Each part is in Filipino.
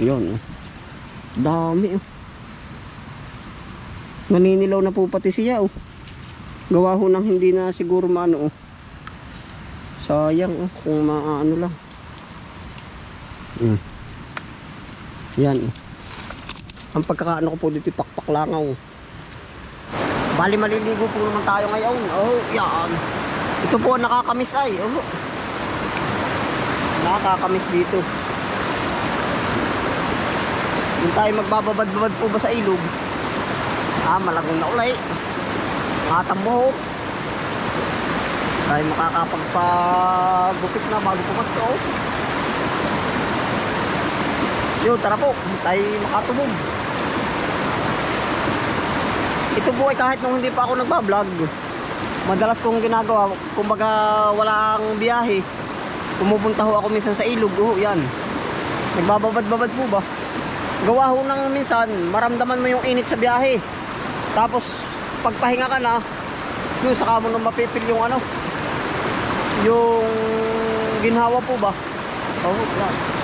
Yun. oh. Dami oh. Naninilaw na po pati siya oh. Gawa ho ng hindi na siguro maano oh. Sayang oh. Kung maano lang. Mm. Yan oh. Ang pagkakaano ko po dito pakpak langaw. oh. Bali maliligo po naman tayo ngayon. Oh, yan. Ito po nakakamiss ay. Oh. Nakakamiss dito. Yung tayo magbababad-babad po ba sa ilog? Ah, malagong na ulay. Matambo. Tayo makakapagpagupit na bago pumasko. Yo, tara po. Tayo makatubog. Ito po ay kahit nung hindi pa ako nagbablog. Madalas kong ginagawa, kumbaga wala ang biyahe. Pumupunta ho ako minsan sa ilog. Oh, yan. Nagbababad-babad po ba? Gawa ho ng minsan, maramdaman mo yung init sa biyahe. Tapos, pagpahinga ka na, yun, saka mo nang mapipil yung ano, yung ginhawa po ba? Oh, yan.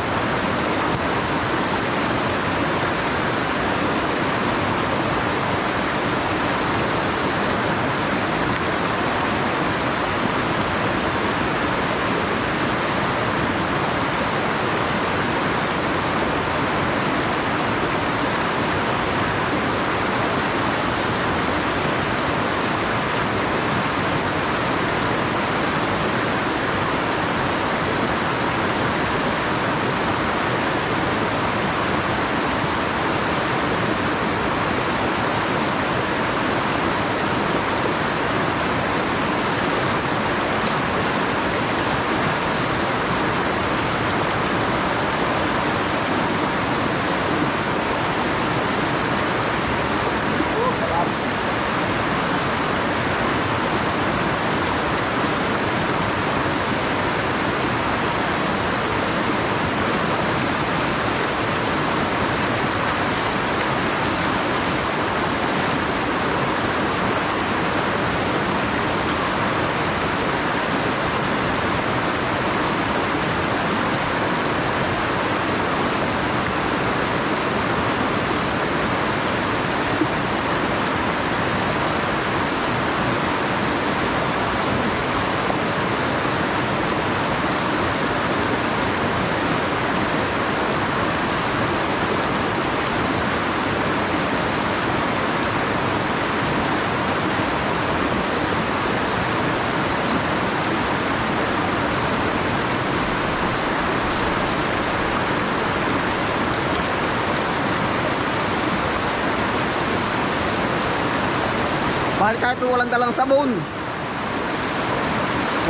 Bakit tayo po walang dalang sabon?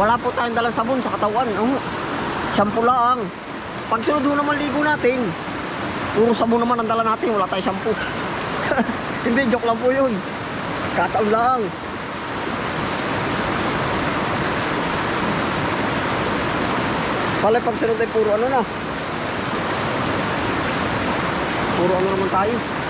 Wala po tayong dalang sabon sa katawan. Oh, shampoo lang. Pag sunod naman ligo natin, puro sabon naman ang dala natin. Wala tayong shampoo. Hindi, joke lang po yun. Kataon lang. Pala pag sunod ay puro ano na. Puro ano naman tayo.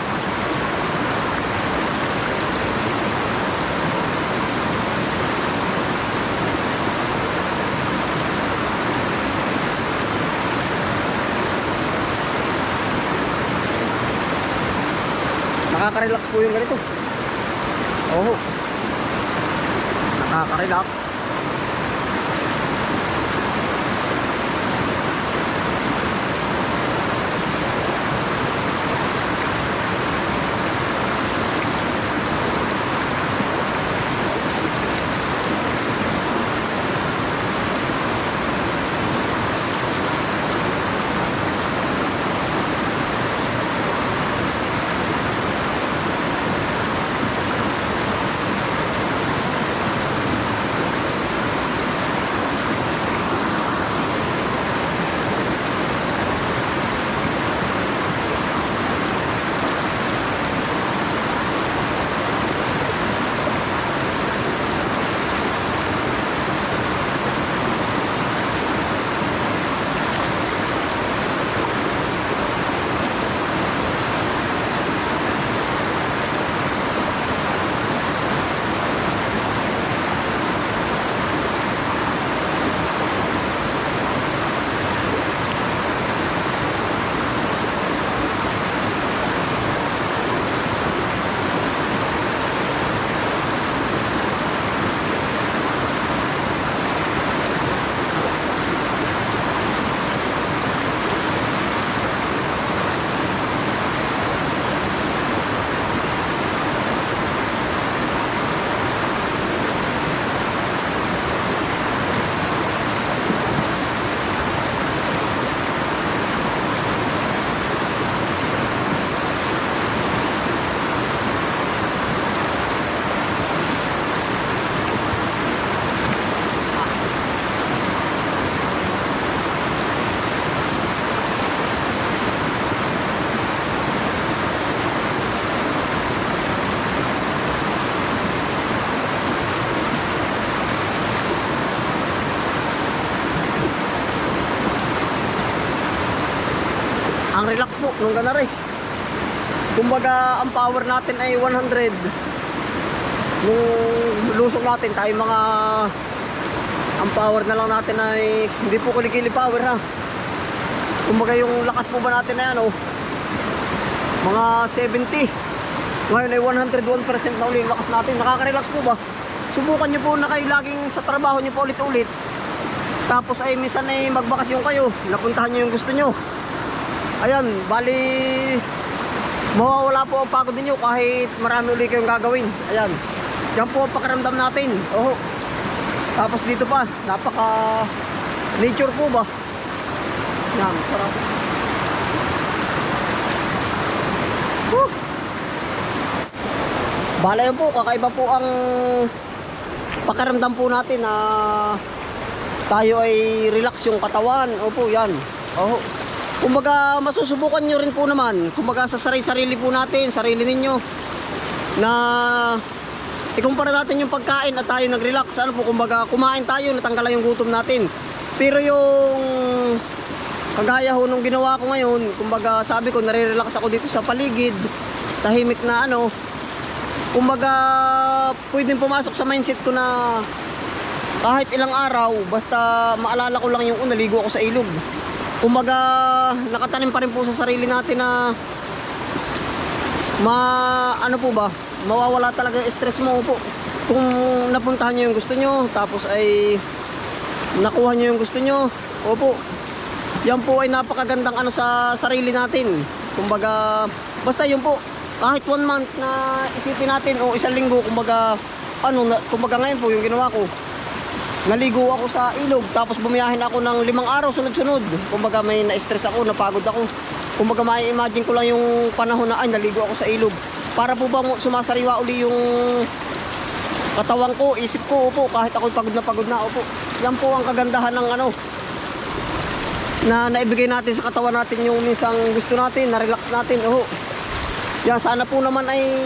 Nakaka-relax po yung ganito. Oo. Nakaka-relax. Kumbaga ang power natin ay 100. Nung lusok natin tayo mga ang power na lang natin ay hindi po kulikili power ha. Kumbaga yung lakas po ba natin na yan oh. Mga 70. Ngayon ay 101% na ulit yung lakas natin. Nakaka-relax po ba? Subukan nyo po na kayo laging sa trabaho nyo po ulit-ulit. Tapos ay minsan ay magbakasyon kayo. Napuntahan nyo yung gusto nyo. Ayan, bali mawawala po ang pagod ninyo kahit marami ulit kayong gagawin. Ayan. Yan po pakiramdam natin. Oh. Tapos dito pa, napaka nature po ba? Yan, sarap. Woo! Bala yun po, kakaiba po ang pakiramdam po natin na tayo ay relax yung katawan. Opo, yan. Oh. Kumbaga, masusubukan nyo rin po naman. Kumbaga, sa sarili-sarili po natin, sarili ninyo, na ikumpara natin yung pagkain at tayo nag-relax. Ano po, kumbaga, kumain tayo, natanggalan yung gutom natin. Pero yung kagaya ho nung ginawa ko ngayon, kumbaga, sabi ko, nare-relax ako dito sa paligid, tahimik na ano, kumbaga, pwedeng pumasok sa mindset ko na kahit ilang araw, basta maalala ko lang yung una, ligo ako sa ilog. Kumbaga, nakatanim pa rin po sa sarili natin na ma ano po ba, mawawala talaga yung stress mo po. Kung napuntahan nyo yung gusto nyo, tapos ay nakuha nyo yung gusto nyo, opo. Yan po ay napakagandang ano sa sarili natin. Kumbaga, basta yun po, kahit one month na isipin natin o isang linggo, kumbaga, ano, kumbaga ngayon po yung ginawa ko, naligo ako sa ilog tapos bumiyahin ako ng limang araw sunod-sunod. Kumbaga may na-stress ako napagod ako. Kumbaga may imagine ko lang yung panahon na ay naligo ako sa ilog. Para po ba sumasariwa uli yung katawan ko isip ko upo kahit ako'y pagod na pagod na upo yan po ang kagandahan ng ano na naibigay natin sa katawan natin yung minsang gusto natin na-relax natin oh yan sana po naman ay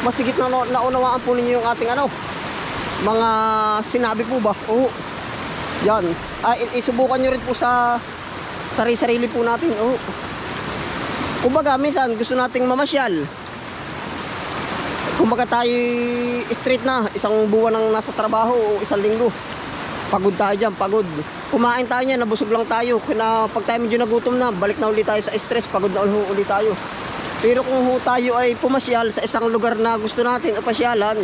masigit na- naunawaan po ninyo yung ating ano mga sinabi po ba? Oo. Yan. Ah, isubukan nyo rin po sa sarili-sarili po natin. Oo. Kumbaga, minsan gusto nating mamasyal. Kumbaga tayo straight na, isang buwan nang nasa trabaho o isang linggo. Pagod tayo dyan, pagod. Kumain tayo niyan, nabusog lang tayo. Kaya pag tayo medyo nagutom na, balik na ulit tayo sa stress, pagod na ulit, tayo. Pero kung tayo ay pumasyal sa isang lugar na gusto natin pasyalan,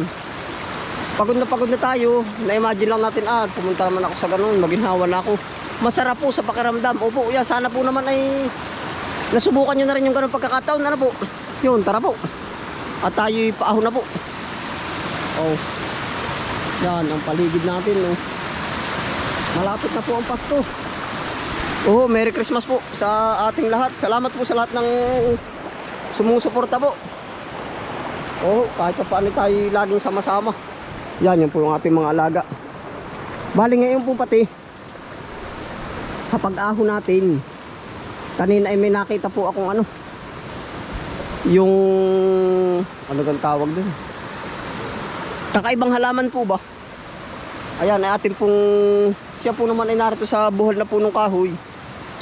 pagod na pagod na tayo, na-imagine lang natin, ah, pumunta naman ako sa ganun, maginhawa na ako. Masarap po sa pakiramdam. Opo, yan, sana po naman ay nasubukan nyo na rin yung ganun pagkakataon. Ano po? Yun, tara po. At tayo'y paahon na po. Oh. Yan, ang paligid natin, no. Malapit na po ang Pasko. Oh, Merry Christmas po sa ating lahat. Salamat po sa lahat ng sumusuporta po. Oh, kahit pa paano tayo laging sama-sama. Yan, yan po yung ating mga alaga. Bali ngayon po pati sa pag-aho natin. Kanina ay may nakita po akong ano. Yung ano gang tawag doon? Kakaibang halaman po ba? Ayan, ay atin pong siya po naman ay narito sa buhol na punong kahoy.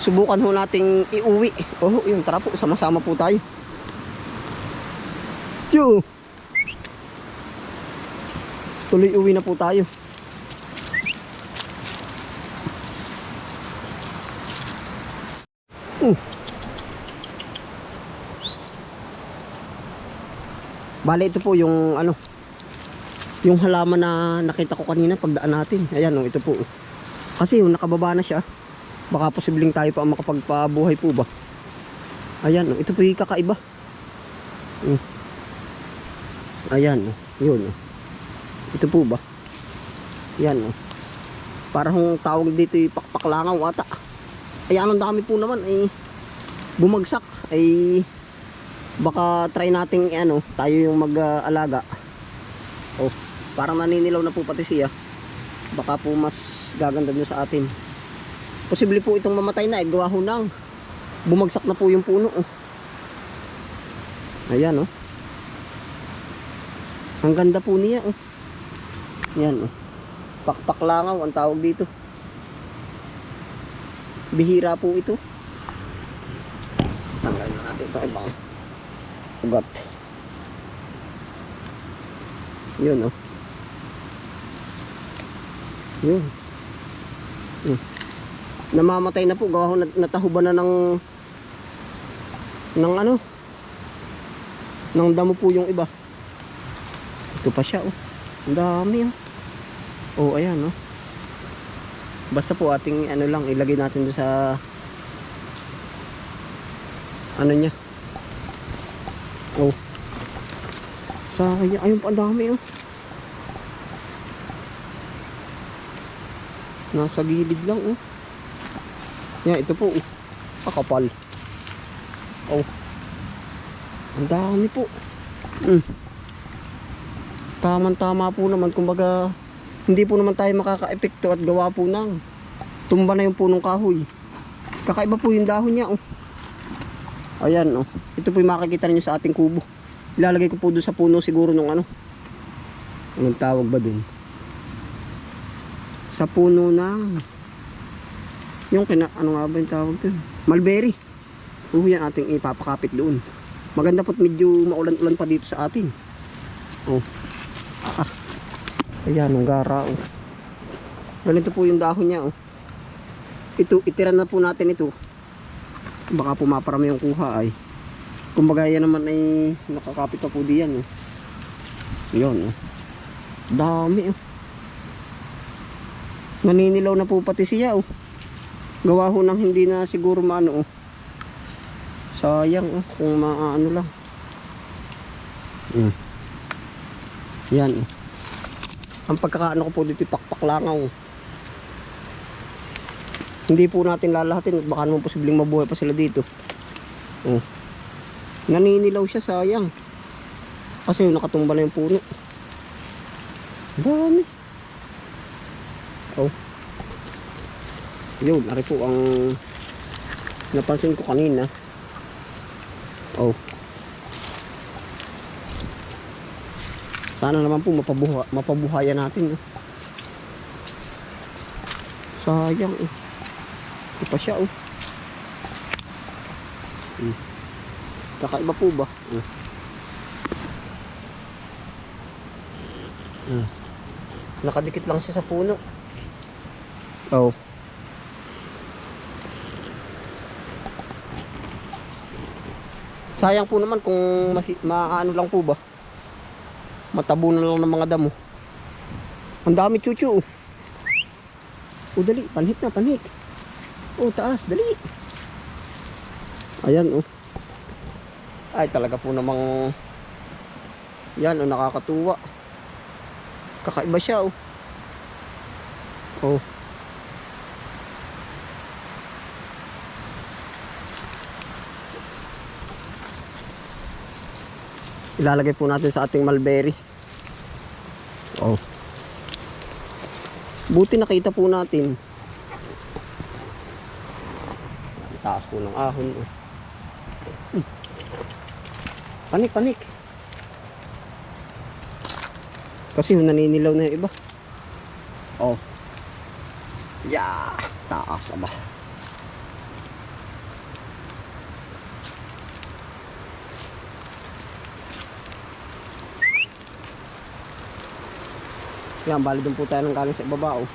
Subukan ho nating iuwi. Oh, yun, tara po, sama-sama po tayo. Tiyoo! Tuloy uwi na po tayo. Hmm. Bale ito po yung ano yung halaman na nakita ko kanina pagdaan natin. Ayan oh, ito po. Kasi yung nakababa na siya. Baka posibleng tayo pa makapagpabuhay po ba. Ayan oh, ito po yung kakaiba. Hmm. Ayan oh, yun oh. Ito po ba? Yan oh. Parang tawag dito yung pakpaklangaw ata. Ay anong dami po naman ay bumagsak ay baka try nating ano tayo yung mag-alaga. oh, parang naninilaw na po pati siya. Baka po mas gaganda nyo sa atin. Posible po itong mamatay na, eh, gawa ho nang bumagsak na po yung puno. Oh. Ayan oh. Ang ganda po niya oh. Yan oh. Pakpaklangaw ang tawag dito. Bihira po ito. ito ibang ugat. Yun oh. Yun. Hmm. Namamatay na po. Gawa nat- natahuban na ng ng ano ng damo po yung iba. Ito pa siya oh. Ang dami oh. Oh, ayan oh. Basta po ating ano lang ilagay natin doon sa ano niya. Oh. Sayang. Ayun pa, dami oh. Nasa gilid lang oh. Yan, ito po oh. Kakapal. Oh. Ang dami po. Mm. Tamang-tama po naman. Kumbaga, hindi po naman tayo makaka-epekto at gawa po ng tumba na yung punong kahoy. Kakaiba po yung dahon niya oh. Ayan oh. Ito po yung makikita niyo sa ating kubo. Ilalagay ko po doon sa puno siguro nung ano. Anong tawag ba dun? Sa puno ng yung kina ano nga ba yung tawag dun? Mulberry. Oo yan ating ipapakapit doon. Maganda po't medyo maulan-ulan pa dito sa atin. Oh. Ah. Ayan, ang gara oh. Ganito po yung dahon niya oh. Ito, itira na po natin ito. Baka pumaparami yung kuha ay. Kumbaga yan naman ay nakakapit pa po diyan oh. Yun oh. Dami oh. Naninilaw na po pati siya oh. Gawa ho ng hindi na siguro maano oh. Sayang oh, kung maano lang. Mm. Yan oh. Ang pagkakaano ko po dito pakpak langaw. Hindi po natin lalahatin, baka naman posibleng mabuhay pa sila dito. Oh. Naninilaw siya, sayang. Kasi nakatumba na yung puno. Dami. Oh. Yun, ari po ang napansin ko kanina. Oh. Sana naman po mapabuha, mapabuhayan natin. Oh. Sayang eh. Ito pa siya oh. Hmm. Kakaiba po ba? Hmm. Nakadikit lang siya sa puno. Oh. Sayang po naman kung maano lang po ba. Matabo na lang ng mga damo. Ang dami chuchu. oh. Dali. Panhit na, panhit. Oh, taas. Dali. Ayan, oh. Ay, talaga po namang... Yan, oh, nakakatuwa. Kakaiba siya, oh. Oh. Ilalagay po natin sa ating mulberry. Oh. Buti nakita po natin. Taas po ng ahon. Oh. Hmm. Panik, panik. Kasi naninilaw na yung iba. Oh. Yeah, taas aba. Yan, bali doon po tayo ng galing sa ibaba. Oh.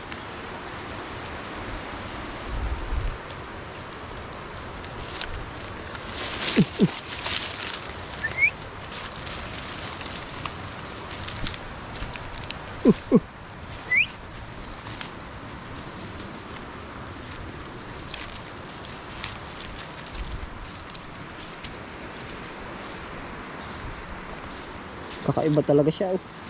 Kakaiba talaga siya. Oh.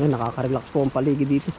Yan, nakaka-relax po ang paligid dito.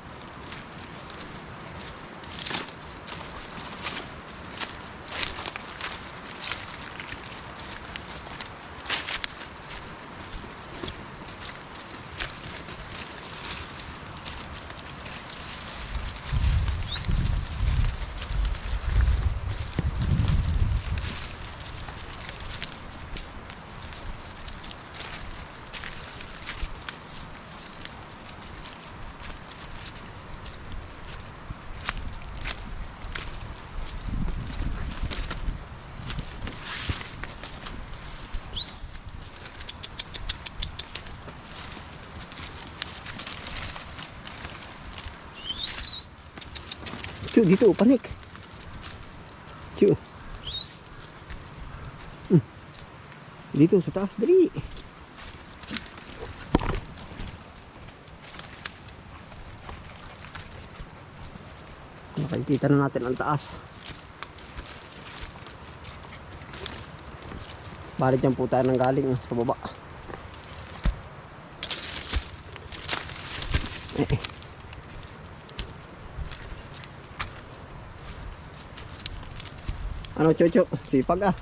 Chu, dito, panik. Chu. Hmm. Dito, sa taas, dali. Nakikita na natin ang taas. Balik dyan po tayo nang galing sa baba. Eh, eh. Ano, Chocho? Sipag ah.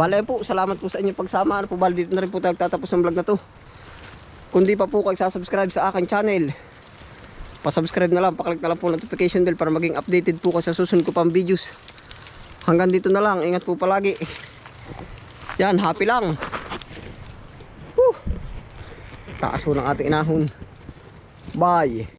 Bale po, salamat po sa inyong pagsama. Ano po, bali dito na rin po tayo tatapos ng vlog na to. Kung di pa po kayo sasubscribe sa aking channel, pasubscribe na lang, paklik na lang po notification bell para maging updated po kayo sa susunod ko pang videos. Hanggang dito na lang, ingat po palagi. Yan, happy lang. Whew. Taas po ng ating inahon. Bye.